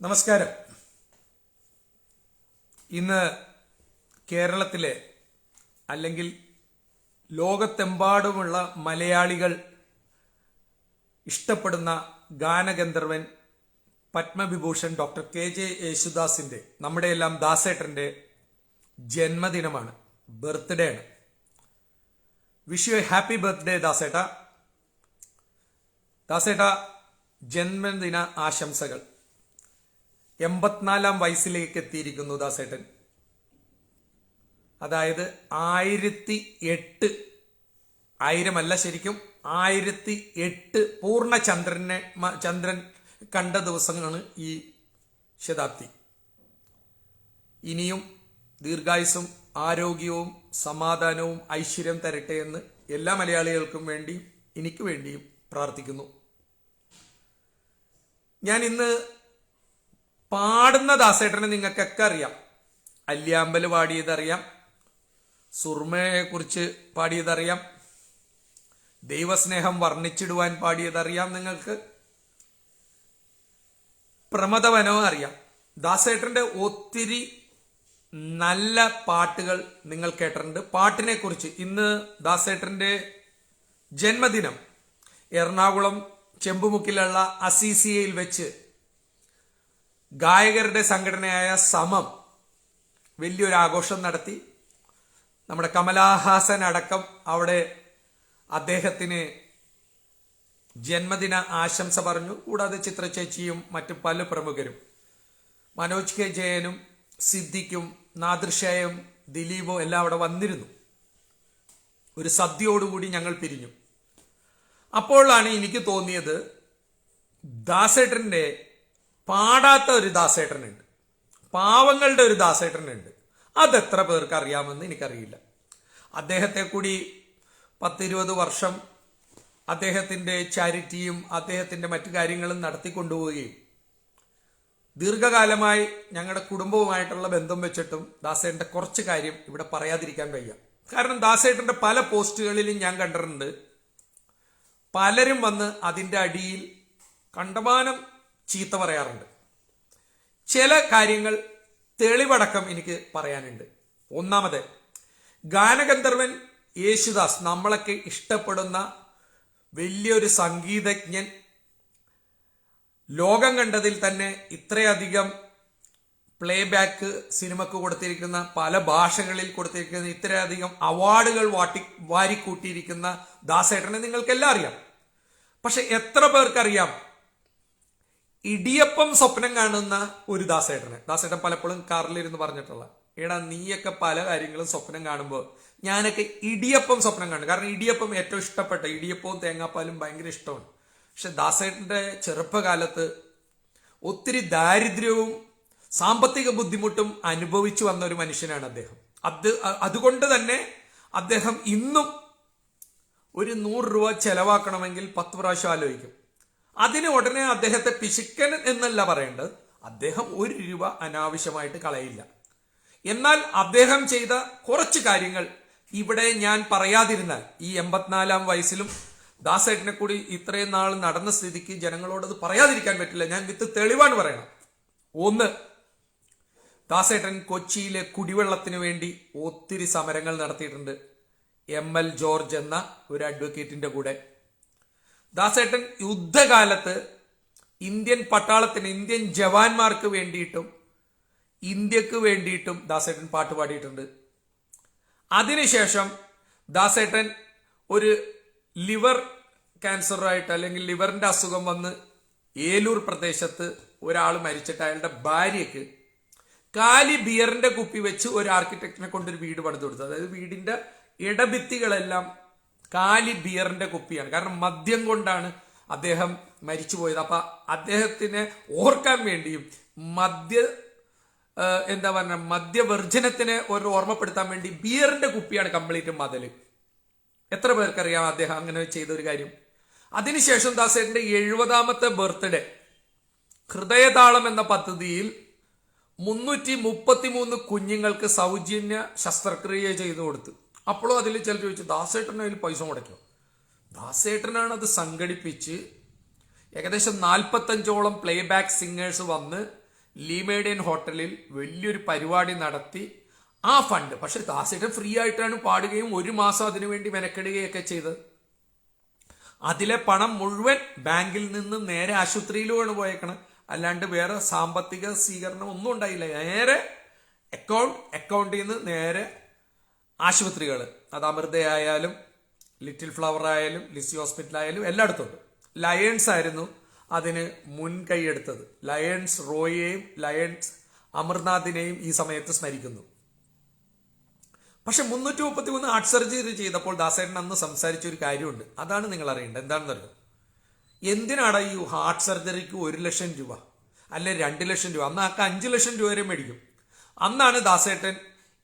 നമസ്കാരം. ഇന്ന് കേരളത്തിലെ അല്ലെങ്കിൽ ലോകത്തെമ്പാടുമുള്ള മലയാളികൾ ഇഷ്ടപ്പെടുന്ന ഗാനഗന്ധർവൻ പത്മവിഭൂഷൺ ഡോക്ടർ കെ ജെ യേശുദാസിന്റെ നമ്മുടെ എല്ലാം ദാസേട്ടന്റെ ജന്മദിനമാണ്. ബർത്ത്ഡേ ആണ്. വിഷ് യു ഹാപ്പി ബർത്ത്ഡേ ദാസേട്ട. ദാസേട്ട ജന്മദിന ആശംസകൾ. എൺപത്തിനാലാം വയസ്സിലേക്ക് എത്തിയിരിക്കുന്നു ദാസേട്ടൻ. അതായത് ആയിരത്തി എട്ട് ആയിരമല്ല ശരിക്കും ആയിരത്തി എട്ട് പൂർണ ചന്ദ്രനെ ചന്ദ്രൻ കണ്ട ദിവസങ്ങളാണ് ഈ ശതാബ്ദി. ഇനിയും ദീർഘായുസും ആരോഗ്യവും സമാധാനവും ഐശ്വര്യം തരട്ടെ എന്ന് എല്ലാ മലയാളികൾക്കും വേണ്ടിയും എനിക്ക് വേണ്ടിയും പ്രാർത്ഥിക്കുന്നു. ഞാൻ ഇന്ന് പാടുന്ന ദാസേട്ടനെ നിങ്ങൾക്കൊക്കെ അറിയാം. അല്യാമ്പൽ പാടിയതറിയാം. സുർമയെ കുറിച്ച് പാടിയതറിയാം. ദൈവസ്നേഹം വർണിച്ചിടുവാൻ പാടിയതറിയാം നിങ്ങൾക്ക്. പ്രമദവനവും അറിയാം. ദാസേട്ടന്റെ ഒത്തിരി നല്ല പാട്ടുകൾ നിങ്ങൾ കേട്ടിട്ടുണ്ട്. പാട്ടിനെ കുറിച്ച് ഇന്ന് ദാസേട്ടന്റെ ജന്മദിനം. എറണാകുളം ചെമ്പുമുക്കിലുള്ള അസീസിയയിൽ വെച്ച് ഗായകരുടെ സംഘടനയായ സമം വലിയൊരു ആഘോഷം നടത്തി. നമ്മുടെ കമലാഹാസൻ അടക്കം അവിടെ അദ്ദേഹത്തിന് ജന്മദിന ആശംസ പറഞ്ഞു. കൂടാതെ ചിത്രചേച്ചിയും മറ്റു പല പ്രമുഖരും. മനോജ് കെ ജയനും സിദ്ദിഖും നാദൃഷയും ദിലീപും എല്ലാം അവിടെ വന്നിരുന്നു. ഒരു സദ്യയോടുകൂടി ഞങ്ങൾ പിരിഞ്ഞു. അപ്പോഴാണ് എനിക്ക് തോന്നിയത് ദാസേട്ടന്റെ പാടാത്ത ഒരു ദാസേട്ടനുണ്ട്. പാവങ്ങളുടെ ഒരു ദാസേട്ടനുണ്ട്. അതെത്ര പേർക്ക് അറിയാമെന്ന് എനിക്കറിയില്ല. അദ്ദേഹത്തെ കൂടി പത്തിരുപത് വർഷം അദ്ദേഹത്തിന്റെ ചാരിറ്റിയും അദ്ദേഹത്തിന്റെ മറ്റു കാര്യങ്ങളും നടത്തിക്കൊണ്ടുപോവുകയും ദീർഘകാലമായി ഞങ്ങളുടെ കുടുംബവുമായിട്ടുള്ള ബന്ധം വെച്ചിട്ടും ദാസേട്ടന്റെ കുറച്ച് കാര്യം ഇവിടെ പറയാതിരിക്കാൻ വയ്യ. കാരണം ദാസേട്ടന്റെ പല പോസ്റ്റുകളിലും ഞാൻ കണ്ടിട്ടുണ്ട്. പലരും വന്ന് അതിന്റെ അടിയിൽ കണ്ടമാനം ചീത്ത പറയാറുണ്ട്. ചില കാര്യങ്ങൾ തെളിവടക്കം എനിക്ക് പറയാനുണ്ട്. ഒന്നാമത് ഗാനഗന്ധർവൻ യേശുദാസ് നമ്മളൊക്കെ ഇഷ്ടപ്പെടുന്ന വലിയൊരു സംഗീതജ്ഞൻ ലോകം കണ്ടതിൽ തന്നെ ഇത്രയധികം പ്ലേ ബാക്ക് സിനിമക്ക് കൊടുത്തിരിക്കുന്ന പല ഭാഷകളിൽ കൊടുത്തിരിക്കുന്ന ഇത്രയധികം അവാർഡുകൾ വാട്ടി വാരിക്കൂട്ടിയിരിക്കുന്ന ദാസേട്ടനെ നിങ്ങൾക്കെല്ലാം അറിയാം. പക്ഷെ എത്ര പേർക്കറിയാം? ഇടിയപ്പം സ്വപ്നം കാണുന്ന ഒരു ദാസേട്ടന്. ദാസേട്ടൻ പലപ്പോഴും കാറിലിരുന്ന് പറഞ്ഞിട്ടുള്ള എടാ നീയൊക്കെ പല കാര്യങ്ങളും സ്വപ്നം കാണുമ്പോൾ ഞാനൊക്കെ ഇടിയപ്പം സ്വപ്നം കാണും. കാരണം ഇടിയപ്പം ഏറ്റവും ഇഷ്ടപ്പെട്ട ഇടിയപ്പവും തേങ്ങാപ്പാലും ഭയങ്കര ഇഷ്ടമാണ്. പക്ഷെ ദാസേട്ടന്റെ ചെറുപ്പകാലത്ത് ഒത്തിരി ദാരിദ്ര്യവും സാമ്പത്തിക ബുദ്ധിമുട്ടും അനുഭവിച്ചു വന്ന ഒരു മനുഷ്യനാണ് അദ്ദേഹം. അത് അതുകൊണ്ട് തന്നെ അദ്ദേഹം ഇന്നും ഒരു നൂറ് രൂപ ചെലവാക്കണമെങ്കിൽ പത്ത് പ്രാവശ്യം ആലോചിക്കും. അതിന് ഉടനെ അദ്ദേഹത്തെ പിശുക്കൻ എന്നല്ല പറയേണ്ടത്. അദ്ദേഹം ഒരു രൂപ അനാവശ്യമായിട്ട് കളയില്ല. എന്നാൽ അദ്ദേഹം ചെയ്ത കുറച്ച് കാര്യങ്ങൾ ഇവിടെ ഞാൻ പറയാതിരുന്നാൽ ഈ എൺപത്തിനാലാം വയസ്സിലും ദാസേട്ടനെ കൂടി ഇത്രയും നാൾ നടന്ന സ്ഥിതിക്ക് ജനങ്ങളോടത് പറയാതിരിക്കാൻ പറ്റില്ല. ഞാൻ വിത്ത് തെളിവാണ് പറയണം. ഒന്ന് ദാസേട്ടൻ കൊച്ചിയിലെ കുടിവെള്ളത്തിന് വേണ്ടി ഒത്തിരി സമരങ്ങൾ നടത്തിയിട്ടുണ്ട്. എം എൽ ജോർജ് എന്ന ഒരു അഡ്വക്കേറ്റിന്റെ കൂടെ. ദാസേട്ടൻ യുദ്ധകാലത്ത് ഇന്ത്യൻ പട്ടാളത്തിന് ഇന്ത്യൻ ജവാന്മാർക്ക് വേണ്ടിയിട്ടും ഇന്ത്യയ്ക്ക് വേണ്ടിയിട്ടും ദാസേട്ടൻ പാട്ട് പാടിയിട്ടുണ്ട്. അതിനുശേഷം ദാസേട്ടൻ ഒരു ലിവർ ക്യാൻസറായിട്ട് അല്ലെങ്കിൽ ലിവറിന്റെ അസുഖം വന്ന് ഏലൂർ പ്രദേശത്ത് ഒരാൾ മരിച്ചിട്ട് അയാളുടെ ഭാര്യയ്ക്ക് കാലി ബിയറിന്റെ കുപ്പി വെച്ച് ഒരു ആർക്കിടെക്റ്റിനെ കൊണ്ട് ഒരു വീട് പണിത് കൊടുത്തു അതായത് വീടിന്റെ ഇടഭിത്തികളെല്ലാം കാലി ബിയറിന്റെ കുപ്പിയാണ്. കാരണം മദ്യം കൊണ്ടാണ് അദ്ദേഹം മരിച്ചുപോയത്. അപ്പൊ അദ്ദേഹത്തിനെ ഓർക്കാൻ വേണ്ടിയും മദ്യ എന്താ പറഞ്ഞ മദ്യവർജനത്തിനെ ഒരു ഓർമ്മപ്പെടുത്താൻ വേണ്ടി ബിയറിന്റെ കുപ്പിയാണ് കംപ്ലീറ്റ് മതിൽ എത്ര പേർക്കറിയാം അദ്ദേഹം അങ്ങനെ ചെയ്ത ഒരു കാര്യം? അതിനുശേഷം ദാസേട്ടന്റെ എഴുപതാമത്തെ ബർത്ത്ഡേ. ഹൃദയതാളം എന്ന പദ്ധതിയിൽ മുന്നൂറ്റി മുപ്പത്തിമൂന്ന് കുഞ്ഞുങ്ങൾക്ക് സൗജന്യ ശസ്ത്രക്രിയ ചെയ്തു കൊടുത്തു. അപ്പോഴും അതിൽ ചിലർ ചോദിച്ചു ദാസേട്ടന് അതിൽ പൈസ മുടക്കും ദാസേട്ടനാണ് അത് സംഘടിപ്പിച്ച് ഏകദേശം നാൽപ്പത്തഞ്ചോളം പ്ലേ ബാക്ക് സിംഗേഴ്സ് വന്ന് ലീമേഡിയൻ ഹോട്ടലിൽ വലിയൊരു പരിപാടി നടത്തി ആ ഫണ്ട് പക്ഷെ ദാസേട്ടൻ ഫ്രീ ആയിട്ടാണ് പാടുകയും ഒരു മാസം അതിനുവേണ്ടി മെനക്കെടുകയൊക്കെ ചെയ്തത്. അതിലെ പണം മുഴുവൻ ബാങ്കിൽ നിന്ന് നേരെ ആശുപത്രിയിലുമാണ് പോയേക്കണം അല്ലാണ്ട് വേറെ സാമ്പത്തിക സ്വീകരണം ഒന്നും ഉണ്ടായില്ല. നേരെ അക്കൗണ്ട് അക്കൗണ്ടിൽ നിന്ന് നേരെ ആശുപത്രികൾ അത് അമൃതയായാലും ലിറ്റിൽ ഫ്ലവർ ആയാലും ലിസി ഹോസ്പിറ്റൽ ആയാലും എല്ലായിടത്തും ഉണ്ട്. ലയൺസ് ആയിരുന്നു അതിന് മുൻകൈ എടുത്തത് ലയൺസ് റോയെയും ലയൺസ് അമർനാഥിനെയും ഈ സമയത്ത് സ്മരിക്കുന്നു. പക്ഷെ മുന്നൂറ്റി മുപ്പത്തി മൂന്ന് ഹാർട്ട് സർജറി ചെയ്തപ്പോൾ ദാസേട്ടൻ അന്ന് സംസാരിച്ച ഒരു കാര്യമുണ്ട്. അതാണ് നിങ്ങൾ അറിയേണ്ടത് എന്താണെന്നറിയോ? എന്തിനാണ് ഈ ഹാർട്ട് സർജറിക്ക് ഒരു ലക്ഷം രൂപ? അല്ലെ രണ്ട് ലക്ഷം രൂപ? അന്ന് ആക്ക അഞ്ച് ലക്ഷം രൂപ വരെ മേടിക്കും. അന്നാണ് ദാസേട്ടൻ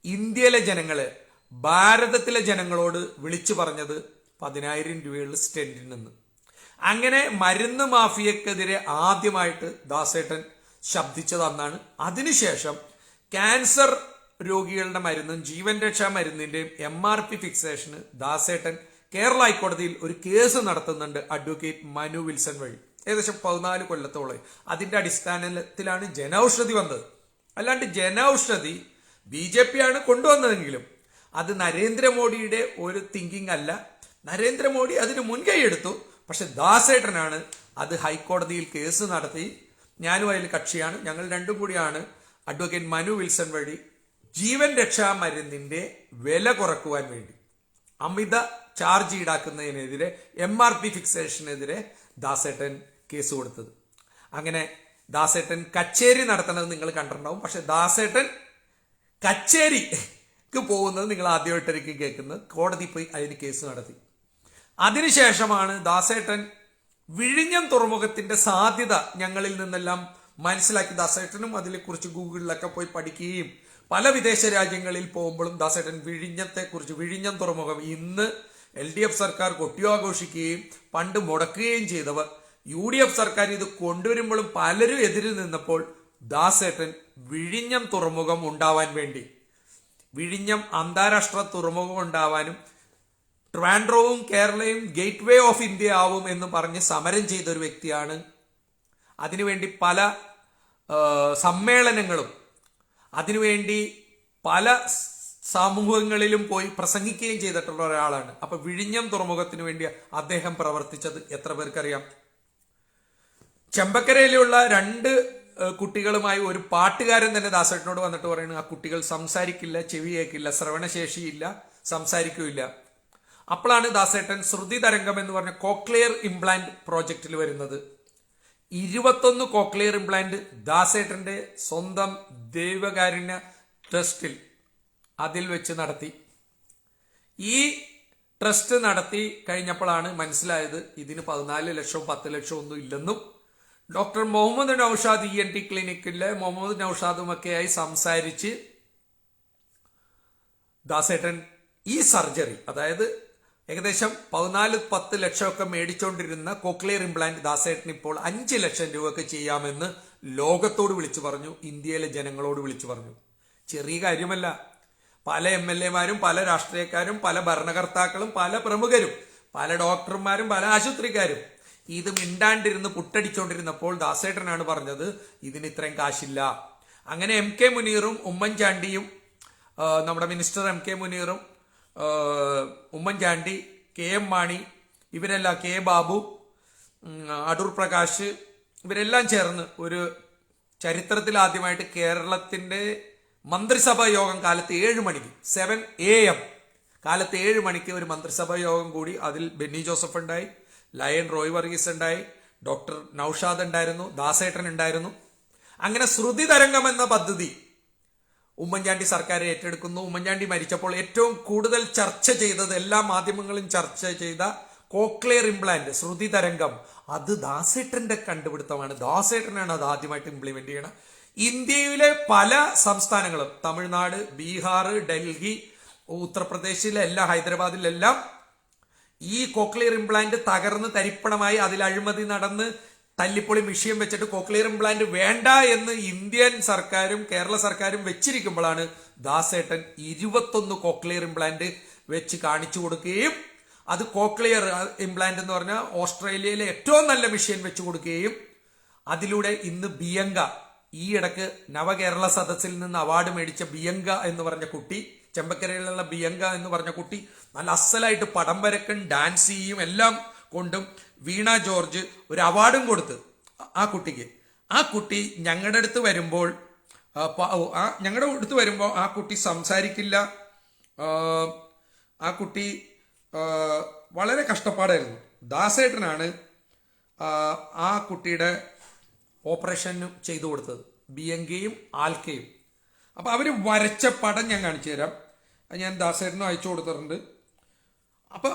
ഇന്ത്യയിലെ ജനങ്ങൾ ഭാരതത്തിലെ ജനങ്ങളോട് വിളിച്ചു പറഞ്ഞത് പതിനായിരം രൂപയുള്ള സ്റ്റെന്റിൽ നിന്ന്. അങ്ങനെ മരുന്ന് മാഫിയക്കെതിരെ ആദ്യമായിട്ട് ദാസേട്ടൻ ശബ്ദിച്ചത് അന്നാണ്. അതിനുശേഷം ക്യാൻസർ രോഗികളുടെ മരുന്നും ജീവൻ രക്ഷാ മരുന്നിന്റെയും എം ആർ പി ഫിക്സേഷന് ദാസേട്ടൻ കേരള ഹൈക്കോടതിയിൽ ഒരു കേസ് നടത്തുന്നുണ്ട് അഡ്വക്കേറ്റ് മനു വിൽസൺ വഴി. ഏകദേശം പതിനാല് കൊല്ലത്തോളം അതിന്റെ അടിസ്ഥാനത്തിലാണ് ജനൌഷധി വന്നത്. അല്ലാണ്ട് ജനൌഷധി ബി ജെ പി ആണ് കൊണ്ടുവന്നതെങ്കിലും അത് നരേന്ദ്രമോദിയുടെ ഒരു തിങ്കിങ് അല്ല. നരേന്ദ്രമോദി അതിന് മുൻകൈ എടുത്തു. പക്ഷെ ദാസേട്ടനാണ് അത് ഹൈക്കോടതിയിൽ കേസ് നടത്തി. ഞാനും അതിൽ കക്ഷിയാണ്. ഞങ്ങൾ രണ്ടും കൂടിയാണ് അഡ്വക്കേറ്റ് മനു വിൽസൺ വഴി ജീവൻ രക്ഷാ മരുന്നിന്റെ വില കുറക്കുവാൻ വേണ്ടി അമിത ചാർജ് ഈടാക്കുന്നതിനെതിരെ എം ആർ പി ഫിക്സേഷനെതിരെ ദാസേട്ടൻ കേസ് കൊടുത്തത്. അങ്ങനെ ദാസേട്ടൻ കച്ചേരി നടത്തണത് നിങ്ങൾ കണ്ടിട്ടുണ്ടാവും. പക്ഷെ ദാസേട്ടൻ കച്ചേരിക്ക് പോകുന്നത് നിങ്ങൾ ആദ്യമായിട്ടായിരിക്കും കേൾക്കുന്നത്. കോടതി പോയി അതിന് കേസ് നടത്തി. അതിനുശേഷമാണ് ദാസേട്ടൻ വിഴിഞ്ഞം തുറമുഖത്തിന്റെ സാധ്യത ഞങ്ങളിൽ നിന്നെല്ലാം മനസ്സിലാക്കി. ദാസേട്ടനും അതിനെക്കുറിച്ച് ഗൂഗിളിലൊക്കെ പോയി പഠിക്കുകയും പല വിദേശ രാജ്യങ്ങളിൽ പോകുമ്പോഴും ദാസേട്ടൻ വിഴിഞ്ഞത്തെ കുറിച്ച് വിഴിഞ്ഞം തുറമുഖം ഇന്ന് എൽ ഡി എഫ് സർക്കാർ കൊട്ടിയാഘോഷിക്കുകയും പണ്ട് മുടക്കുകയും ചെയ്തവർ യു ഡി എഫ് സർക്കാർ ഇത് കൊണ്ടുവരുമ്പോഴും പലരും എതിരിൽ നിന്നപ്പോൾ ദാസേട്ടൻ വിഴിഞ്ഞം തുറമുഖം ഉണ്ടാവാൻ വേണ്ടി വിഴിഞ്ഞം അന്താരാഷ്ട്ര തുറമുഖം ഉണ്ടാവാനും ട്രാൻഡ്രോവും കേരളയും ഗേറ്റ് വേ ഓഫ് ഇന്ത്യ ആവും എന്ന് പറഞ്ഞ് സമരം ചെയ്ത ഒരു വ്യക്തിയാണ്. അതിനുവേണ്ടി പല സമ്മേളനങ്ങളും അതിനുവേണ്ടി പല സമൂഹങ്ങളിലും പോയി പ്രസംഗിക്കുകയും ചെയ്തിട്ടുള്ള ഒരാളാണ്. അപ്പൊ വിഴിഞ്ഞം തുറമുഖത്തിന് വേണ്ടി അദ്ദേഹം പ്രവർത്തിച്ചത് എത്ര പേർക്കറിയാം? ചെമ്പക്കരയിലുള്ള രണ്ട് കുട്ടികളുമായി ഒരു പാട്ടുകാരൻ തന്നെ ദാസേട്ടനോട് വന്നിട്ട് പറയുന്നു ആ കുട്ടികൾ സംസാരിക്കില്ല ചെവി കേൾക്കില്ല ശ്രവണശേഷിയില്ല സംസാരിക്കില്ല അപ്പോഴാണ് ദാസേട്ടൻ ശ്രുതി തരംഗം എന്ന് പറഞ്ഞ കോക്ലിയർ ഇംപ്ലാന്റ് പ്രോജക്റ്റിൽ വരുന്നത്. ഇരുപത്തൊന്ന് കോക്ലിയർ ഇംപ്ലാന്റ് ദാസേട്ടന്റെ സ്വന്തം ദൈവകാരുണ്യ ട്രസ്റ്റിൽ അതിൽ വെച്ച് നടത്തി. ഈ ട്രസ്റ്റ് നടത്തി കഴിഞ്ഞപ്പോഴാണ് മനസ്സിലായത് ഇതിന് പതിനാല് ലക്ഷവും പത്ത് ലക്ഷവും ഒന്നും ഇല്ലെന്നും doctor Muhammad Noushad E N T ക്ലിനിക്കിലെ Muhammad നൌഷാദുമൊക്കെയായി സംസാരിച്ച് ദാസേട്ടൻ ഈ സർജറി അതായത് ഏകദേശം പതിനാല് പത്ത് ലക്ഷമൊക്കെ മേടിച്ചുകൊണ്ടിരുന്ന കോക്ലിയർ ഇംപ്ലാന്റ് ദാസേട്ടൻ ഇപ്പോൾ അഞ്ച് ലക്ഷം രൂപയൊക്കെ ചെയ്യാമെന്ന് ലോകത്തോട് വിളിച്ചു പറഞ്ഞു ഇന്ത്യയിലെ ജനങ്ങളോട് വിളിച്ചു പറഞ്ഞു. ചെറിയ കാര്യമല്ല. പല എം എൽ എമാരും പല രാഷ്ട്രീയക്കാരും പല ഭരണകർത്താക്കളും പല പ്രമുഖരും പല ഡോക്ടർമാരും പല ആശുപത്രിക്കാരും ഇത് മിണ്ടാണ്ടിരുന്ന് പുട്ടടിച്ചോണ്ടിരുന്നപ്പോൾ ദാസേട്ടനാണ് പറഞ്ഞത് ഇതിന് ഇത്രയും കാശില്ല. അങ്ങനെ എം കെ മുനീറും ഉമ്മൻചാണ്ടിയും നമ്മുടെ മിനിസ്റ്റർ എം കെ മുനീറും ഉമ്മൻചാണ്ടി കെ എം മാണി ഇവരെല്ലാം കെ ബാബു അടൂർ പ്രകാശ് ഇവരെല്ലാം ചേർന്ന് ഒരു ചരിത്രത്തിൽ ആദ്യമായിട്ട് കേരളത്തിന്റെ മന്ത്രിസഭാ യോഗം കാലത്ത് ഏഴ് മണിക്ക് സെവൻ എ എം കാലത്ത് ഏഴ് മണിക്ക് ഒരു മന്ത്രിസഭാ യോഗം കൂടി അതിൽ ബെന്നി ജോസഫ് ഉണ്ടായി. ലയൺ റോയ് വർഗീസ് ഉണ്ടായി ഡോക്ടർ നൌഷാദ് ഉണ്ടായിരുന്നു ദാസേട്ടൻ ഉണ്ടായിരുന്നു. അങ്ങനെ ശ്രുതി തരംഗം എന്ന പദ്ധതി ഉമ്മൻചാണ്ടി സർക്കാർ ഏറ്റെടുക്കുന്നു. ഉമ്മൻചാണ്ടി മരിച്ചപ്പോൾ ഏറ്റവും കൂടുതൽ ചർച്ച ചെയ്തത് എല്ലാ മാധ്യമങ്ങളും ചർച്ച ചെയ്ത കോക്ലിയർ ഇംപ്ലാന്റ് ശ്രുതി തരംഗം. അത് ദാസേട്ടന്റെ കണ്ടുപിടുത്തമാണ്. ദാസേട്ടനാണ് അത് ആദ്യമായിട്ട് ഇംപ്ലിമെന്റ് ചെയ്യണം. ഇന്ത്യയിലെ പല സംസ്ഥാനങ്ങളും തമിഴ്നാട് ബീഹാർ ഡൽഹി ഉത്തർപ്രദേശിലെ എല്ലാ ഹൈദരാബാദിലെല്ലാം ഈ കോക്ലിയർ ഇംപ്ലാന്റ് തകർന്ന് തരിപ്പണമായി അതിൽ അഴിമതി നടന്ന് തല്ലിപ്പൊളി വിഷയം വെച്ചിട്ട് കോക്ലിയർ ഇംപ്ലാന്റ് വേണ്ട എന്ന് ഇന്ത്യൻ സർക്കാരും കേരള സർക്കാരും വെച്ചിരിക്കുമ്പോഴാണ് ദാസേട്ടൻ ഇരുപത്തൊന്ന് കോക്ലിയർ ഇംപ്ലാന്റ് വെച്ച് കാണിച്ചു കൊടുക്കുകയും അത് കോക്ലിയർ ഇംപ്ലാന്റ് എന്ന് പറഞ്ഞാൽ ഓസ്ട്രേലിയയിലെ ഏറ്റവും നല്ല മെഷീൻ വെച്ച് കൊടുക്കുകയും അതിലൂടെ ഇന്ന് ബിയങ്ക ഈ ഇടയ്ക്ക് നവകേരള സദസ്സിൽ നിന്ന് അവാർഡ് മേടിച്ച ബിയങ്ക എന്ന് പറഞ്ഞ കുട്ടി ചെമ്പക്കരയിലുള്ള ബിയങ്ക എന്ന് പറഞ്ഞ കുട്ടി നല്ല അസലായിട്ട് പടം വരക്കും ഡാൻസ് ചെയ്യും എല്ലാം കൊണ്ടും വീണ ജോർജ് ഒരു അവാർഡും കൊടുത്ത് ആ കുട്ടിക്ക്. ആ കുട്ടി ഞങ്ങളുടെ അടുത്ത് വരുമ്പോൾ ഞങ്ങളുടെ അടുത്ത് വരുമ്പോൾ ആ കുട്ടി സംസാരിക്കില്ല. ആ, കുട്ടി വളരെ കഷ്ടപ്പാടായിരുന്നു. ദാസേട്ടനാണ് ആ, കുട്ടിയുടെ ഓപ്പറേഷൻ ചെയ്തു കൊടുത്തത്. ബിയങ്കയും ആൽക്കയും. അപ്പൊ അവർ വരച്ച പടം ഞാൻ കാണിച്ചു തരാം. ഞാൻ ദാസേട്ടനും അയച്ചു കൊടുത്തിട്ടുണ്ട്. അപ്പൊ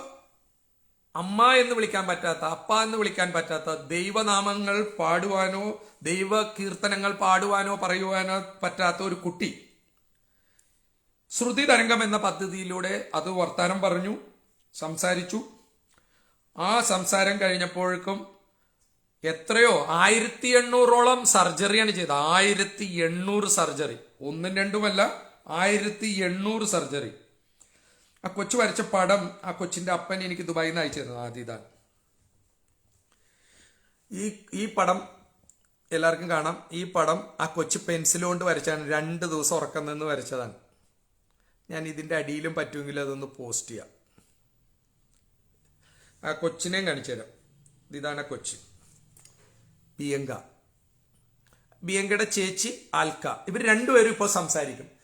അമ്മ എന്ന് വിളിക്കാൻ പറ്റാത്ത അപ്പ എന്ന് വിളിക്കാൻ പറ്റാത്ത ദൈവനാമങ്ങൾ പാടുവാനോ ദൈവ കീർത്തനങ്ങൾ പാടുവാനോ പറയുവാനോ പറ്റാത്ത ഒരു കുട്ടി. ശ്രുതി തരംഗം എന്ന പദ്ധതിയിലൂടെ അത് വർത്താനം പറഞ്ഞു സംസാരിച്ചു. ആ സംസാരം കഴിഞ്ഞപ്പോഴേക്കും എത്രയോ ആയിരത്തി എണ്ണൂറോളം സർജറിയാണ് ചെയ്തത്. ആയിരത്തി എണ്ണൂറ് സർജറി. ഒന്നും രണ്ടുമല്ല ആയിരത്തി എണ്ണൂറ് സർജറി. ആ കൊച്ചു വരച്ച പടം ആ കൊച്ചിന്റെ അപ്പൻ എനിക്ക് ദുബായിൽ നിന്ന് അയച്ചു തരുന്നത് ആദ്യ ഈ ഈ പടം എല്ലാവർക്കും കാണാം. ഈ പടം ആ കൊച്ചു പെൻസിൽ കൊണ്ട് വരച്ചാണ് രണ്ട് ദിവസം ഉറക്കം നിന്ന് വരച്ചതാണ്. ഞാൻ ഇതിന്റെ അടിയിലും പറ്റുമെങ്കിൽ അതൊന്ന് പോസ്റ്റ് ചെയ്യാം. ആ കൊച്ചിനെയും കാണിച്ചു തരാം. ഇതാണ് ആ കൊച്ച്. ബിയങ്ക ബിയങ്കയുടെ ചേച്ചി ആൽക്ക. ഇവർ രണ്ടുപേരും ഇപ്പോൾ സംസാരിക്കും.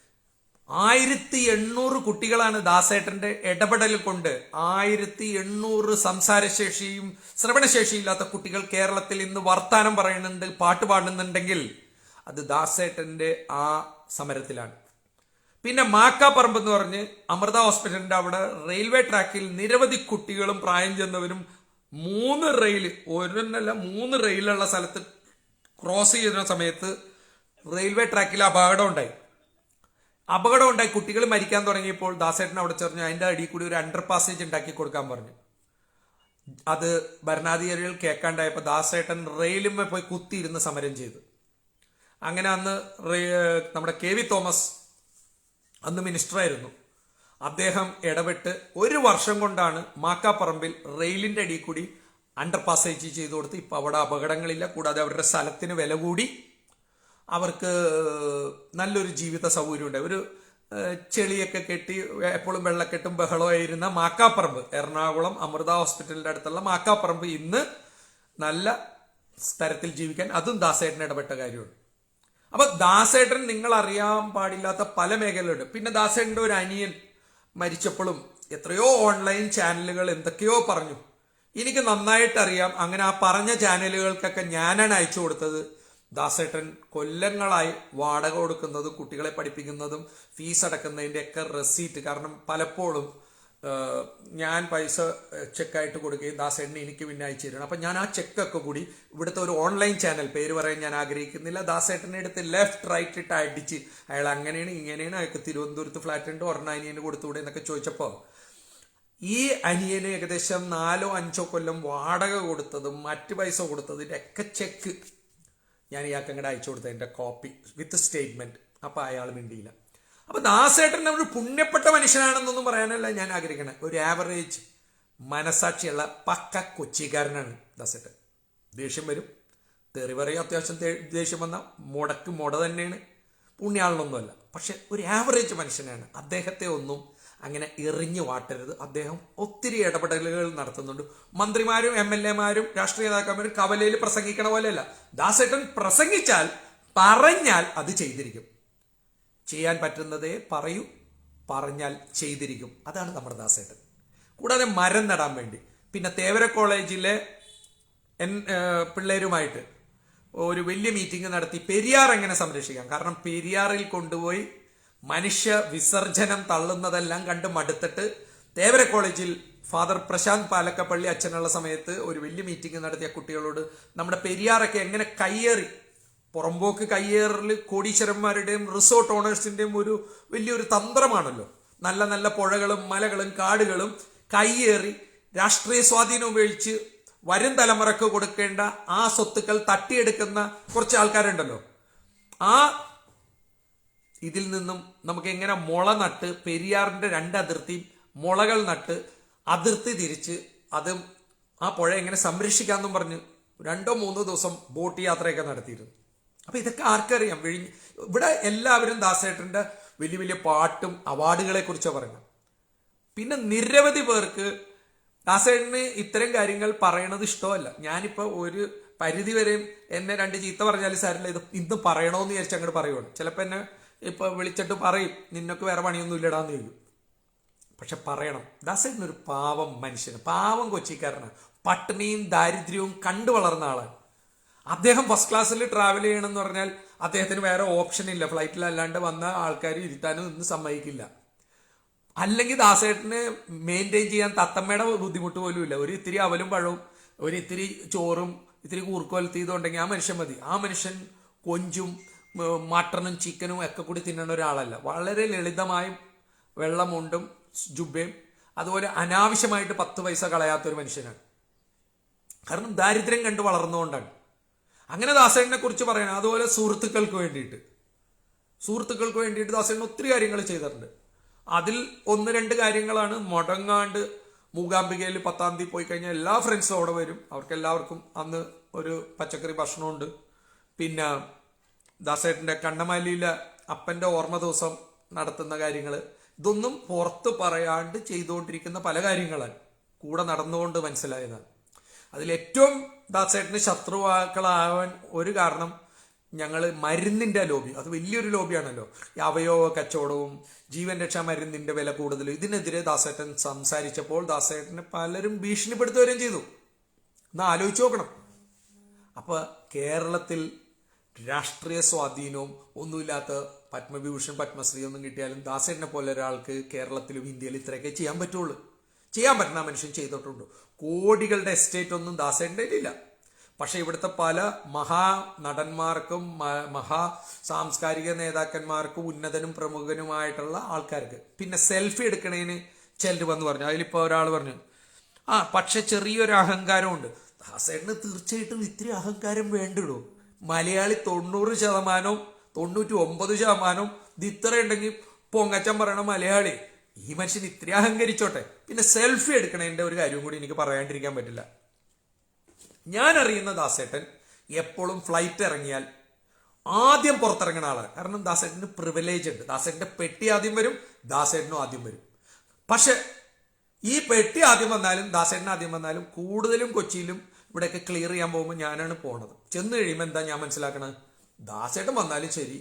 ആയിരത്തി എണ്ണൂറ് കുട്ടികളാണ് ദാസേട്ടന്റെ ഇടപെടൽ കൊണ്ട് ആയിരത്തി എണ്ണൂറ് സംസാരശേഷിയും ശ്രവണശേഷിയില്ലാത്ത കുട്ടികൾ കേരളത്തിൽ ഇന്ന് വർത്താനം പറയുന്നുണ്ട് പാട്ട് പാടുന്നുണ്ടെങ്കിൽ അത് ദാസേട്ടന്റെ ആ സമരത്തിലാണ്. പിന്നെ മാക്കാപ്പറമ്പ് എന്ന് പറഞ്ഞ് അമൃത ഹോസ്പിറ്റലിന്റെ അവിടെ റെയിൽവേ ട്രാക്കിൽ നിരവധി കുട്ടികളും പ്രായം ചെന്നവരും മൂന്ന് റെയിൽ ഒരെണ്ണല്ല മൂന്ന് റെയിലുള്ള സ്ഥലത്ത് ക്രോസ് ചെയ്യുന്ന സമയത്ത് റെയിൽവേ ട്രാക്കിൽ അപകടം ഉണ്ടായി. അപകടം ഉണ്ടായി. കുട്ടികൾ മരിക്കാൻ തുടങ്ങിയപ്പോൾ ദാസേട്ടൻ അവിടെ ചെറിഞ്ഞു. അതിന്റെ അടിയിൽ കൂടി ഒരു അണ്ടർ പാസേജ് ഉണ്ടാക്കി കൊടുക്കാൻ പറഞ്ഞു. അത് ഭരണാധികാരികൾ കേൾക്കാണ്ടായപ്പോൾ ദാസേട്ടൻ റെയിലുമ്മ പോയി കുത്തിയിരുന്ന് സമരം ചെയ്തു. അങ്ങനെ അന്ന് നമ്മുടെ കെ വി തോമസ് അന്ന് മിനിസ്റ്ററായിരുന്നു അദ്ദേഹം ഇടപെട്ട് ഒരു വർഷം കൊണ്ടാണ് മാക്കാപ്പറമ്പിൽ റെയിലിന്റെ അടിയിൽ കൂടി അണ്ടർ പാസേജ് ചെയ്തു കൊടുത്ത്. ഇപ്പോൾ അവിടെ അപകടങ്ങളില്ല. കൂടാതെ അവരുടെ സ്ഥലത്തിന് വില കൂടി. അവർക്ക് നല്ലൊരു ജീവിത സൗകര്യം ഉണ്ട് ഒരു ചെളിയൊക്കെ കെട്ടി എപ്പോഴും വെള്ളക്കെട്ടും ബഹളമായിരുന്ന മാക്കാപ്പറമ്പ് എറണാകുളം അമൃത ഹോസ്പിറ്റലിന്റെ അടുത്തുള്ള മാക്കാപ്പറമ്പ് ഇന്ന് നല്ല തരത്തിൽ ജീവിക്കാൻ അതും ദാസേട്ടൻ ഇടപെട്ട കാര്യമാണ്. അപ്പൊ ദാസേട്ടൻ നിങ്ങൾ അറിയാൻ പാടില്ലാത്ത പല മേഖലയുണ്ട് പിന്നെ ദാസേട്ടന്റെ ഒരു അനിയൻ മരിച്ചപ്പോഴും എത്രയോ ഓൺലൈൻ ചാനലുകൾ എന്തൊക്കെയോ പറഞ്ഞു. എനിക്ക് നന്നായിട്ട് അറിയാം അങ്ങനെ ആ പറഞ്ഞ ചാനലുകൾക്കൊക്കെ ഞാനാണ് അയച്ചു കൊടുത്തത്. ദാസേട്ടൻ കൊല്ലങ്ങളായി വാടക കൊടുക്കുന്നതും കുട്ടികളെ പഠിപ്പിക്കുന്നതും ഫീസ് അടക്കുന്നതിന്റെ ഒക്കെ റെസീറ്റ് കാരണം പലപ്പോഴും ഞാൻ പൈസ ചെക്കായിട്ട് കൊടുക്കുകയും ദാസേട്ടന് എനിക്ക് പിന്നെ അയച്ചു തരണം അപ്പം ഞാൻ ആ ചെക്കൊക്കെ കൂടി ഇവിടുത്തെ ഒരു ഓൺലൈൻ ചാനൽ പേര് പറയാൻ ഞാൻ ആഗ്രഹിക്കുന്നില്ല. ദാസേട്ടനെ അടുത്ത് ലെഫ്റ്റ് റൈറ്റ് ഇട്ട് അടിച്ച് അയാൾ അങ്ങനെയാണ് ഇങ്ങനെയാണ് അയാൾക്ക് തിരുവനന്തപുരത്ത് ഫ്ലാറ്റ് ഉണ്ട് ഒരെണ്ണ അനിയന് കൊടുത്തുകൂടെ എന്നൊക്കെ ചോദിച്ചപ്പോൾ ഈ അനിയന് ഏകദേശം നാലോ അഞ്ചോ കൊല്ലം വാടക കൊടുത്തതും മറ്റു പൈസ കൊടുത്തതിന്റെ ഒക്കെ ചെക്ക് ഞാൻ ഇയാൾക്ക് അങ്ങോട്ട് അയച്ചു കൊടുത്തതിന്റെ കോപ്പി വിത്ത് സ്റ്റേറ്റ്മെന്റ് അപ്പൊ അയാൾ മിണ്ടിയില്ല. അപ്പൊ ദാസേട്ടൻ ഒരു പുണ്യപ്പെട്ട മനുഷ്യനാണെന്നൊന്നും പറയാനല്ല ഞാൻ ആഗ്രഹിക്കണേ. ഒരു ആവറേജ് മനസാക്ഷിയുള്ള പക്ക കൊച്ചിക്കാരനാണ് ദാസേട്ടൻ. ദേഷ്യം വരും. തെറി പറയും അത്യാവശ്യം ദേഷ്യം വന്ന മുടക്ക് മുട തന്നെയാണ്. പുണ്യാളിനൊന്നുമല്ല. പക്ഷെ ഒരു ആവറേജ് മനുഷ്യനാണ്. അദ്ദേഹത്തെ ഒന്നും അങ്ങനെ എറിഞ്ഞു വാട്ടരുത്. അദ്ദേഹം ഒത്തിരി ഇടപെടലുകൾ നടത്തുന്നുണ്ട്. മന്ത്രിമാരും എം എൽ എമാരും രാഷ്ട്രീയ നേതാക്കന്മാരും കവലയിൽ പ്രസംഗിക്കണ പോലെയല്ല. ദാസേട്ടൻ പ്രസംഗിച്ചാൽ പറഞ്ഞാൽ അത് ചെയ്തിരിക്കും. ചെയ്യാൻ പറ്റുന്നതേ പറയൂ പറഞ്ഞാൽ ചെയ്തിരിക്കും. അതാണ് നമ്മുടെ ദാസേട്ടൻ. കൂടാതെ മരം നടാൻ വേണ്ടി. പിന്നെ തേവര കോളേജിലെ എൻ പിള്ളേരുമായിട്ട് ഒരു വലിയ മീറ്റിംഗ് നടത്തി പെരിയാർ എങ്ങനെ സംരക്ഷിക്കാം? കാരണം പെരിയാറിൽ കൊണ്ടുപോയി മനുഷ്യ വിസർജനം തള്ളുന്നതെല്ലാം കണ്ട് മടുത്തിട്ട് തേവര കോളേജിൽ ഫാദർ പ്രശാന്ത് പാലക്കപ്പള്ളി അച്ഛനുള്ള സമയത്ത് ഒരു വലിയ മീറ്റിംഗ് നടത്തിയ കുട്ടികളോട് നമ്മുടെ പെരിയാറൊക്കെ എങ്ങനെ കയ്യേറി പുറമ്പോക്ക് കയ്യേറിൽ കോടീശ്വരന്മാരുടെയും റിസോർട്ട് ഓണേഴ്സിന്റെയും ഒരു വലിയൊരു തന്ത്രമാണല്ലോ. നല്ല നല്ല പുഴകളും മലകളും കാടുകളും കയ്യേറി രാഷ്ട്രീയ സ്വാധീനം ഉപയോഗിച്ച് വരും തലമുറയ്ക്ക് കൊടുക്കേണ്ട ആ സ്വത്തുക്കൾ തട്ടിയെടുക്കുന്ന കുറച്ച് ആൾക്കാരുണ്ടല്ലോ. ആ ഇതിൽ നിന്നും നമുക്ക് എങ്ങനെ മുള നട്ട് പെരിയാറിന്റെ രണ്ട് അതിർത്തി മുളകൾ നട്ട് അതിർത്തി തിരിച്ച് അത് ആ പുഴ എങ്ങനെ സംരക്ഷിക്കാമെന്നും പറഞ്ഞ് രണ്ടോ മൂന്നോ ദിവസം ബോട്ട് യാത്രയൊക്കെ നടത്തിയിരുന്നു. അപ്പൊ ഇതൊക്കെ ആർക്കറിയാം? വിഴിഞ്ഞ് ഇവിടെ എല്ലാവരും ദാസേട്ടന്റെ വലിയ വലിയ പാട്ടും അവാർഡുകളെ കുറിച്ചാണ് പറയുന്നത്. പിന്നെ നിരവധി പേർക്ക് ദാസേട്ടന് ഇത്തരം കാര്യങ്ങൾ പറയണത് ഇഷ്ടമല്ല. ഞാനിപ്പോ ഒരു പരിധി വരെയും എന്നെ രണ്ട് ചീത്ത പറഞ്ഞാലും സാരില്ല ഇത് ഇന്ന് പറയണോന്ന് വിചാരിച്ച് അങ്ങോട്ട് പറയുവാണ്. ചിലപ്പോ എന്നെ ഇപ്പൊ വിളിച്ചിട്ട് പറയും നിന്നൊക്കെ വേറെ പണിയൊന്നും ഇല്ലടാന്ന് ചോദിക്കും. പക്ഷെ പറയണം. ദാസേട്ടൻ ഒരു പാവം മനുഷ്യന് പാവം കൊച്ചിക്കാരനാണ് പട്ടിണിയും ദാരിദ്ര്യവും കണ്ടു വളർന്ന ആളാണ് അദ്ദേഹം ഫസ്റ്റ് ക്ലാസ്സിൽ ട്രാവൽ ചെയ്യണമെന്ന് പറഞ്ഞാൽ അദ്ദേഹത്തിന് വേറെ ഓപ്ഷൻ ഇല്ല. ഫ്ലൈറ്റിലല്ലാണ്ട് വന്ന ആൾക്കാർ ഇരുത്താനും ഒന്നും സമ്മതിക്കില്ല. അല്ലെങ്കിൽ ദാസേട്ടന് മെയിന്റെയിൻ ചെയ്യാൻ തത്തമ്മയുടെ ബുദ്ധിമുട്ട് പോലും ഇല്ല. ഒരു ഇത്തിരി അവലും പഴവും ഒരു ഇത്തിരി ചോറും ഇത്തിരി കൂർക്കൊലത്തിയതുണ്ടെങ്കിൽ ആ മനുഷ്യൻ മതി. ആ മനുഷ്യൻ കൊഞ്ചും മട്ടണും ചിക്കനും ഒക്കെ കൂടി തിന്നുന്ന ഒരാളല്ല. വളരെ ലളിതമായി വെള്ളമുണ്ടും ജുബയും അതുപോലെ അനാവശ്യമായിട്ട് പത്ത് പൈസ കളയാത്ത ഒരു മനുഷ്യനാണ്. കാരണം ദാരിദ്ര്യം കണ്ട് വളർന്നുകൊണ്ടാണ് അങ്ങനെ ദാസേട്ടനെ കുറിച്ച് പറയണം. അതുപോലെ സുഹൃത്തുക്കൾക്ക് വേണ്ടിയിട്ട്. സുഹൃത്തുക്കൾക്ക് വേണ്ടിയിട്ട് ദാസൻ ഒത്തിരി കാര്യങ്ങൾ ചെയ്തിട്ടുണ്ട്. അതിൽ ഒന്ന് രണ്ട് കാര്യങ്ങളാണ്. മുടങ്ങാണ്ട് മൂകാംബികയിൽ പത്താം തീയതി പോയി കഴിഞ്ഞാൽ എല്ലാ ഫ്രണ്ട്സും അവിടെ വരും. അവർക്ക് എല്ലാവർക്കും അന്ന് ഒരു പച്ചക്കറി ഭക്ഷണമുണ്ട്. പിന്നെ ദാസേട്ടന്റെ കണ്ണമാലിയിലെ അപ്പന്റെ ഓർമ്മ ദിവസം നടത്തുന്ന കാര്യങ്ങൾ ഇതൊന്നും പുറത്ത് പറയാണ്ട് ചെയ്തുകൊണ്ടിരിക്കുന്ന പല കാര്യങ്ങളാണ് കൂടെ നടന്നുകൊണ്ട് മനസ്സിലായതാണ് അതിലേറ്റവും ദാസേട്ടന് ശത്രുവാക്കളാവാൻ ഒരു കാരണം ഞങ്ങൾ മരുന്നിന്റെ ലോബി. അത് വലിയൊരു ലോബിയാണല്ലോ. ഈ അവയവ കച്ചവടവും ജീവൻ രക്ഷാ മരുന്നിന്റെ വില കൂടുതലും ഇതിനെതിരെ ദാസേട്ടൻ സംസാരിച്ചപ്പോൾ ദാസേട്ടനെ പലരും ഭീഷണിപ്പെടുത്തുകയും ചെയ്തു. ഒന്ന് ആലോചിച്ച് നോക്കണം. അപ്പൊ കേരളത്തിൽ രാഷ്ട്രീയ സ്വാധീനവും ഒന്നുമില്ലാത്ത പത്മവിഭൂഷൺ പത്മശ്രീ ഒന്നും കിട്ടിയാലും ദാസേട്ടനെ പോലെ ഒരാൾക്ക് കേരളത്തിലും ഇന്ത്യയിലും ഇത്രയൊക്കെ ചെയ്യാൻ പറ്റുള്ളൂ. ചെയ്യാൻ പറ്റുന്ന മനുഷ്യൻ ചെയ്തിട്ടുണ്ട്. കോടികളുടെ എസ്റ്റേറ്റ് ഒന്നും ദാസേട്ടന്റെ ഇല്ല പക്ഷെ ഇവിടുത്തെ പല മഹാ നടന്മാർക്കും മഹാ സാംസ്കാരിക നേതാക്കന്മാർക്കും ഉന്നതനും പ്രമുഖനുമായിട്ടുള്ള ആൾക്കാർക്ക്. പിന്നെ സെൽഫി എടുക്കണേന് ചിലർ വന്ന് പറഞ്ഞു. അതിലിപ്പോ ഒരാൾ പറഞ്ഞു ആ പക്ഷെ ചെറിയൊരു അഹങ്കാരമുണ്ട്. ദാസേട്ടന് തീർച്ചയായിട്ടും ഇത്തിരി അഹങ്കാരം വേണ്ടിടും. മലയാളി തൊണ്ണൂറ് ശതമാനവും തൊണ്ണൂറ്റി ഒമ്പത് ശതമാനവും ഇത് ഇത്ര ഉണ്ടെങ്കിൽ പൊങ്ങച്ചൻ പറയണ മലയാളി ഈ മനുഷ്യൻ ഇത്ര അഹങ്കരിച്ചോട്ടെ. പിന്നെ സെൽഫി എടുക്കണതിന്റെ ഒരു കാര്യം കൂടി എനിക്ക് പറയാണ്ടിരിക്കാൻ പറ്റില്ല. ഞാൻ അറിയുന്ന ദാസേട്ടൻ എപ്പോഴും ഫ്ലൈറ്റ് ഇറങ്ങിയാൽ ആദ്യം പുറത്തിറങ്ങുന്ന ആളാണ്. കാരണം ദാസേട്ടന് പ്രിവിലേജ് ഉണ്ട്. ദാസേട്ടന്റെ പെട്ടി ആദ്യം വരും ദാസേട്ടനും ആദ്യം വരും. പക്ഷെ ഈ പെട്ടി ആദ്യം വന്നാലും ദാസേട്ടൻ ആദ്യം വന്നാലും കൂടുതലും കൊച്ചിയിലും ഇവിടെയൊക്കെ ക്ലിയർ ചെയ്യാൻ പോകുമ്പോൾ ഞാനാണ് പോണത്. ചെന്ന് കഴിയുമ്പോൾ എന്താ ഞാൻ മനസ്സിലാക്കണത് ദാസേട്ടൻ വന്നാലും ശരി.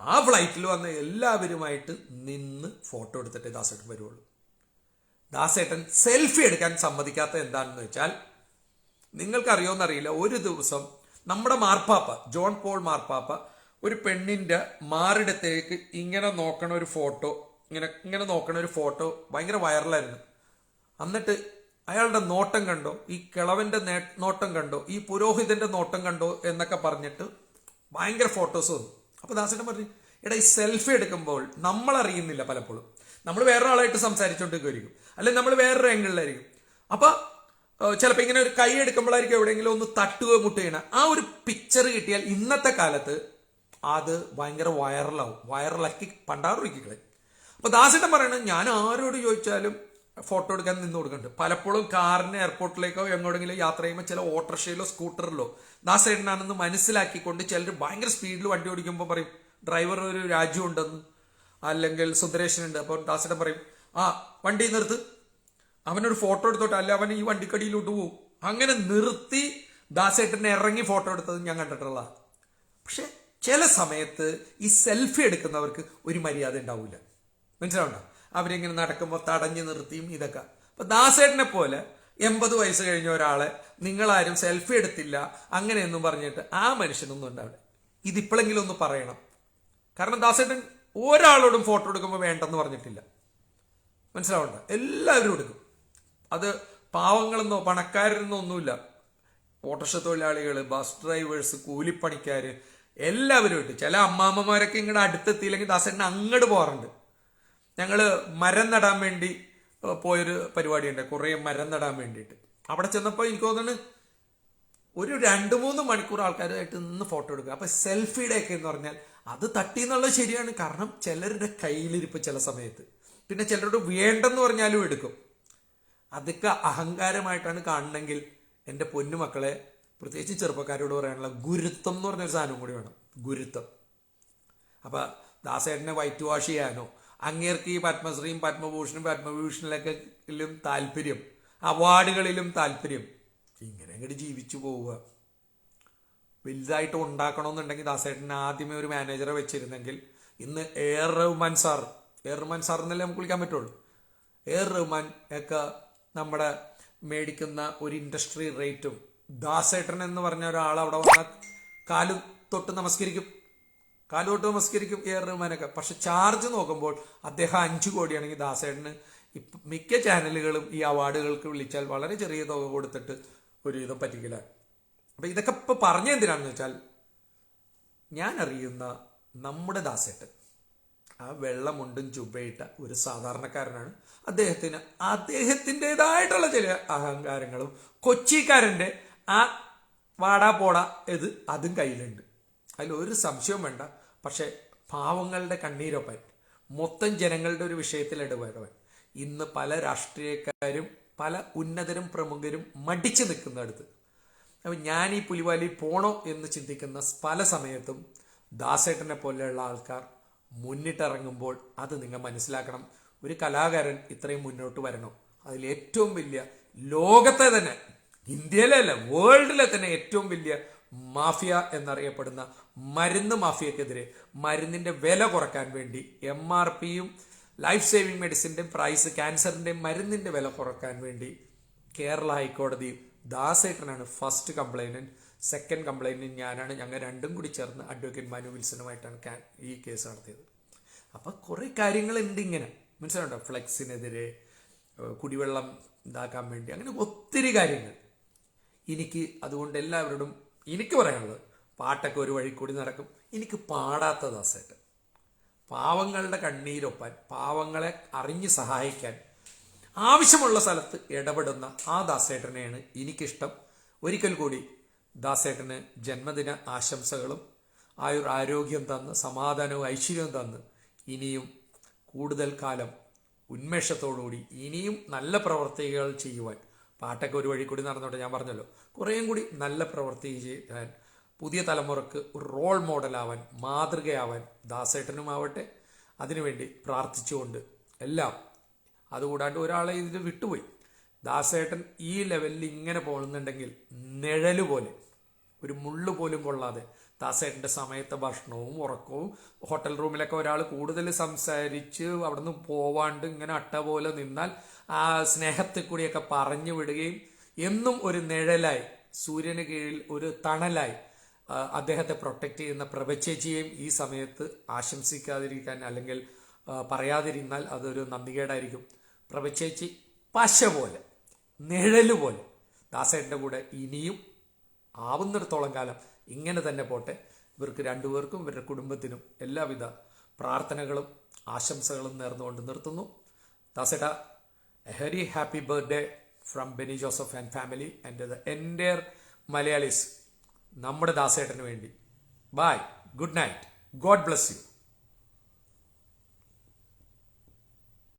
ആ ഫ്ലൈറ്റിൽ വന്ന എല്ലാവരുമായിട്ട് നിന്ന് ഫോട്ടോ എടുത്തിട്ടേ ദാസേട്ടൻ വരുവുള്ളൂ. ദാസേട്ടൻ സെൽഫി എടുക്കാൻ സമ്മതിക്കാത്ത എന്താണെന്ന് വെച്ചാൽ നിങ്ങൾക്കറിയോന്നറിയില്ല ഒരു ദിവസം നമ്മുടെ മാർപ്പാപ്പ ജോൺ പോൾ മാർപ്പാപ്പ ഒരു പെണ്ണിന്റെ മാറിടത്തേക്ക് ഇങ്ങനെ നോക്കണ ഒരു ഫോട്ടോ ഇങ്ങനെ ഇങ്ങനെ നോക്കണ ഒരു ഫോട്ടോ ഭയങ്കര വൈറലായിരുന്നു എന്നിട്ട് അയാളുടെ നോട്ടം കണ്ടോ? ഈ കിളവന്റെ നോട്ടം കണ്ടോ? ഈ പുരോഹിതന്റെ നോട്ടം കണ്ടോ? എന്നൊക്കെ പറഞ്ഞിട്ട് ഭയങ്കര ഫോട്ടോസ് വന്നു. അപ്പൊ ദാസേട്ടൻ പറഞ്ഞു എടാ ഈ സെൽഫി എടുക്കുമ്പോൾ നമ്മൾ അറിയുന്നില്ല പലപ്പോഴും. നമ്മൾ വേറൊരാളായിട്ട് സംസാരിച്ചുകൊണ്ടിരിക്കും അല്ലെങ്കിൽ നമ്മൾ വേറൊരു ആംഗിളിലായിരിക്കും അപ്പൊ ചിലപ്പോൾ ഇങ്ങനെ ഒരു കൈ എടുക്കുമ്പോഴായിരിക്കും എവിടെയെങ്കിലും ഒന്ന് തട്ടുകയോ മുട്ടുകയാണ് ആ ഒരു പിക്ചർ കിട്ടിയാൽ ഇന്നത്തെ കാലത്ത് അത് ഭയങ്കര വൈറലാവും വൈറലാക്കി പണ്ടാറുകളെ അപ്പൊ ദാസേട്ടൻ പറയണത് ഞാൻ ആരോട് ചോദിച്ചാലും ഫോട്ടോ എടുക്കാൻ നിന്ന് കൊടുക്കുന്നുണ്ട് പലപ്പോഴും കാറിന് എയർപോർട്ടിലേക്കോ എങ്ങോട്ടെങ്കിലും യാത്ര ചെയ്യുമ്പോൾ ചില ഓട്ടോറിക്ഷയിലോ സ്കൂട്ടറിലോ ദാസേട്ടനാണെന്ന് മനസ്സിലാക്കിക്കൊണ്ട് ചിലർ ഭയങ്കര സ്പീഡിൽ വണ്ടി ഓടിക്കുമ്പോൾ പറയും ഡ്രൈവർ ഒരു രാജ്യമുണ്ടെന്ന് അല്ലെങ്കിൽ സുന്ദരേശനുണ്ട് അപ്പോൾ ദാസേട്ടൻ പറയും ആ വണ്ടി നിർത്ത്. അവനൊരു ഫോട്ടോ എടുത്തോട്ടെ. അല്ല അവൻ ഈ വണ്ടിക്കടിയിലോട്ട് പോകും അങ്ങനെ നിർത്തി ദാസേട്ടനെ ഇറങ്ങി ഫോട്ടോ എടുത്തത് ഞാൻ കണ്ടിട്ടുള്ള പക്ഷെ ചില സമയത്ത് ഈ സെൽഫി എടുക്കുന്നവർക്ക് ഒരു മര്യാദ ഉണ്ടാവില്ല മനസ്സിലാവണ്ട? അവരിങ്ങനെ നടക്കുമ്പോൾ തടഞ്ഞു നിർത്തിയും ഇതൊക്കെ. അപ്പൊ ദാസേട്ടനെ പോലെ എൺപത് വയസ്സ് കഴിഞ്ഞ ഒരാളെ നിങ്ങളാരും സെൽഫി എടുത്തില്ല അങ്ങനെയൊന്നും പറഞ്ഞിട്ട് ആ മനുഷ്യനൊന്നും ഉണ്ടാവില്ല ഇതിപ്പോഴെങ്കിലും ഒന്ന് പറയണം. കാരണം ദാസേട്ടൻ ഒരാളോടും ഫോട്ടോ എടുക്കുമ്പോൾ വേണ്ടെന്ന് പറഞ്ഞിട്ടില്ല. മനസ്സിലാവണ്ട? എല്ലാവരും എടുക്കും. അത് പാവങ്ങളെന്നോ പണക്കാരെന്നോ ഒന്നുമില്ല. ഓട്ടോറിക്ഷ തൊഴിലാളികൾ ബസ് ഡ്രൈവേഴ്സ് കൂലിപ്പണിക്കാർ എല്ലാവരും ഇട്ട് ചില അമ്മാമ്മമാരൊക്കെ ഇങ്ങോട്ട് അടുത്തെത്തിയില്ലെങ്കിൽ ദാസേട്ടൻ അങ്ങോട്ട് പോകാറുണ്ട്. ഞങ്ങൾ മരം നടാൻ വേണ്ടി പോയൊരു പരിപാടി ഉണ്ട് കുറേ മരം നടാൻ വേണ്ടിയിട്ട്. അവിടെ ചെന്നപ്പോൾ എനിക്ക് തോന്നുന്നു ഒരു രണ്ട് മൂന്ന് മണിക്കൂർ ആൾക്കാരുമായിട്ട് നിന്ന് ഫോട്ടോ എടുക്കുക. അപ്പം സെൽഫിയുടെ ഒക്കെ എന്ന് പറഞ്ഞാൽ അത് തട്ടി എന്നുള്ളത് ശരിയാണ്. കാരണം ചിലരുടെ കയ്യിലിരിപ്പ് ചില സമയത്ത്. പിന്നെ ചിലരോട് വേണ്ടെന്ന് പറഞ്ഞാലും എടുക്കും. അതൊക്കെ അഹങ്കാരമായിട്ടാണ് കാണണമെങ്കിൽ എന്റെ പൊന്നുമക്കളെ പ്രത്യേകിച്ച് ചെറുപ്പക്കാരോട് പറയാനുള്ള ഗുരുത്വം എന്ന് പറഞ്ഞൊരു സാധനം കൂടി വേണം. ഗുരുത്വം. അപ്പം ദാസേട്ടനെ വൈറ്റ് വാഷ് ചെയ്യാനോ അങ്ങേർക്ക് ഈ പത്മശ്രീയും പത്മഭൂഷണും പത്മഭൂഷണിലൊക്കെ താല്പര്യം. അവാർഡുകളിലും താല്പര്യം. ഇങ്ങനെ അങ്ങോട്ട് ജീവിച്ചു പോവുക. വലുതായിട്ട് ഉണ്ടാക്കണമെന്നുണ്ടെങ്കിൽ ദാസേട്ടൻ ആദ്യമേ ഒരു മാനേജറെ വെച്ചിരുന്നെങ്കിൽ ഇന്ന് A Rahman sir A R Rahman sir എന്നല്ലേ നമുക്ക് വിളിക്കാൻ പറ്റുള്ളൂ. എയർ റഹ്മാൻ ഒക്കെ നമ്മുടെ മേടിക്കുന്ന ഒരു ഇൻഡസ്ട്രി റേറ്റും ദാസേട്ടൻ എന്ന് പറഞ്ഞ ഒരാൾ അവിടെ വന്നാൽ കാലു തൊട്ട് നമസ്കരിക്കും. കാൽ തൊട്ട് നമസ്കരിക്കും എ ആർ റഹ്മാനൊക്കെ പക്ഷെ ചാർജ് നോക്കുമ്പോൾ അദ്ദേഹം അഞ്ചു കോടിയാണെങ്കിൽ ദാസേട്ടന് ഇപ്പം മിക്ക ചാനലുകളും ഈ അവാർഡുകൾക്ക് വിളിച്ചാൽ വളരെ ചെറിയ തുക കൊടുത്തിട്ട് ഒരു ഇത് പറ്റിക്കില്ല. അപ്പൊ ഇതൊക്കെ ഇപ്പൊ പറഞ്ഞ എന്തിനാണെന്ന് വെച്ചാൽ ഞാൻ അറിയുന്ന നമ്മുടെ ദാസേട്ടൻ ആ വെള്ളമുണ്ടും ചുബയിട്ട ഒരു സാധാരണക്കാരനാണ്. അദ്ദേഹത്തിന് അദ്ദേഹത്തിന്റെതായിട്ടുള്ള ചില അഹങ്കാരങ്ങളും കൊച്ചിക്കാരന്റെ ആ വാടാ പോടാ ഇത് അതും കയ്യിലുണ്ട്. അതിൽ ഒരു സംശയവും വേണ്ട. പക്ഷേ പാവങ്ങളുടെ കണ്ണീരൊപ്പൻ. മൊത്തം ജനങ്ങളുടെ ഒരു വിഷയത്തിൽ ഇടപെടവൻ. ഇന്ന് പല രാഷ്ട്രീയക്കാരും പല ഉന്നതരും പ്രമുഖരും മടിച്ചു നിൽക്കുന്ന അടുത്ത് അപ്പം ഞാൻ ഈ പുലിവാലി പോണോ എന്ന് ചിന്തിക്കുന്ന പല സമയത്തും ദാസേട്ടനെ പോലെയുള്ള ആൾക്കാർ മുന്നിട്ടിറങ്ങുമ്പോൾ അത് നിങ്ങൾ മനസ്സിലാക്കണം. ഒരു കലാകാരൻ ഇത്രയും മുന്നോട്ട് വരണോ. അതിൽ ഏറ്റവും വലിയ ലോകത്തെ തന്നെ ഇന്ത്യയിലെ അല്ല വേൾഡിലെ തന്നെ ഏറ്റവും വലിയ മാഫിയ എന്നറിയപ്പെടുന്ന മരുന്ന് മാഫിയക്കെതിരെ മരുന്നിന്റെ വില കുറയ്ക്കാൻ വേണ്ടി എം ആർ പിയും ലൈഫ് സേവിംഗ് മെഡിസിന്റെ പ്രൈസ് ക്യാൻസറിന്റെ മരുന്നിന്റെ വില കുറയ്ക്കാൻ വേണ്ടി കേരള ഹൈക്കോടതി ദാസേട്ടനാണ് ഫസ്റ്റ് കംപ്ലൈനന്റ് സെക്കൻഡ് കംപ്ലൈനന്റ് ഞാനാണ്. ഞങ്ങൾ രണ്ടും കൂടി ചേർന്ന് അഡ്വക്കേറ്റ് മനു വിൽസനുമായിട്ടാണ് ഈ കേസ് നടത്തിയത്. അപ്പൊ കുറെ കാര്യങ്ങളുണ്ട് ഇങ്ങനെ. മനസ്സിലുണ്ടോ ഫ്ലെക്സിനെതിരെ കുടിവെള്ളം ഇതാക്കാൻ വേണ്ടി. അങ്ങനെ ഒത്തിരി കാര്യങ്ങൾ. എനിക്ക് അതുകൊണ്ട് എല്ലാവരോടും എനിക്ക് പറയാനുള്ളത് പാട്ടൊക്കെ ഒരു വഴി കൂടി നടക്കും. എനിക്ക് പാടാത്ത ദാസേട്ടൻ പാവങ്ങളുടെ കണ്ണീരൊപ്പാൻ പാവങ്ങളെ അറിഞ്ഞ് സഹായിക്കാൻ ആവശ്യമുള്ള സ്ഥലത്ത് ഇടപെടുന്ന ആ ദാസേട്ടനെയാണ് എനിക്കിഷ്ടം. ഒരിക്കൽ കൂടി ദാസേട്ടന് ജന്മദിന ആശംസകളും ആയുർ ആരോഗ്യം തന്ന് സമാധാനവും ഐശ്വര്യവും തന്ന് ഇനിയും കൂടുതൽ കാലം ഉന്മേഷത്തോടുകൂടി ഇനിയും നല്ല പ്രവർത്തികൾ ചെയ്യുവാൻ പാട്ടൊക്കെ ഒരു വഴി കൂടി നടന്നോട്ടെ ഞാൻ പറഞ്ഞല്ലോ. കുറേയും കൂടി നല്ല പ്രവൃത്തി ചെയ്യാൻ പുതിയ തലമുറയ്ക്ക് ഒരു റോൾ മോഡലാവാൻ മാതൃകയാവാൻ ദാസേട്ടനും ആവട്ടെ അതിനുവേണ്ടി പ്രാർത്ഥിച്ചുകൊണ്ട് എല്ലാം അതുകൂടാണ്ട് ഒരാളെ ഇതിൽ വിട്ടുപോയി. ദാസേട്ടൻ ഈ ലെവലിൽ ഇങ്ങനെ പോകുന്നുണ്ടെങ്കിൽ നിഴൽ പോലെ ഒരു മുള്ളു പോലും കൊള്ളാതെ ദാസേട്ടന്റെ സമയത്തെ ഭക്ഷണവും ഉറക്കവും ഹോട്ടൽ റൂമിലൊക്കെ ഒരാൾ കൂടുതൽ സംസാരിച്ച് അവിടുന്ന് പോവാണ്ട് ഇങ്ങനെ അട്ട പോലെ നിന്നാൽ ആ സ്നേഹത്തിൽ കൂടിയൊക്കെ പറഞ്ഞു വിടുകയും എന്നും ഒരു നിഴലായി സൂര്യന് കീഴിൽ ഒരു തണലായി. അദ്ദേഹത്തെ പ്രൊട്ടക്റ്റ് ചെയ്യുന്ന പ്രഭച്ചേച്ചിയെയും ഈ സമയത്ത് ആശംസിക്കാതിരിക്കാൻ അല്ലെങ്കിൽ പറയാതിരുന്നാൽ അതൊരു നന്ദികേടായിരിക്കും. പ്രഭച്ചേച്ചി പശ പോലെ നിഴൽ പോലെ ദാസേട്ടന്റെ കൂടെ ഇനിയും ആവുന്നിടത്തോളം കാലം ഇങ്ങനെ തന്നെ പോട്ടെ. ഇവർക്ക് രണ്ടുപേർക്കും ഇവരുടെ കുടുംബത്തിനും എല്ലാവിധ പ്രാർത്ഥനകളും ആശംസകളും നേർന്നുകൊണ്ട് നിർത്തുന്നു. Dasetta a very happy birthday from Beni Joseph and family and the entire Malayalis നമ്മുടെ ദാസേട്ടന് വേണ്ടി. Bye good night God bless you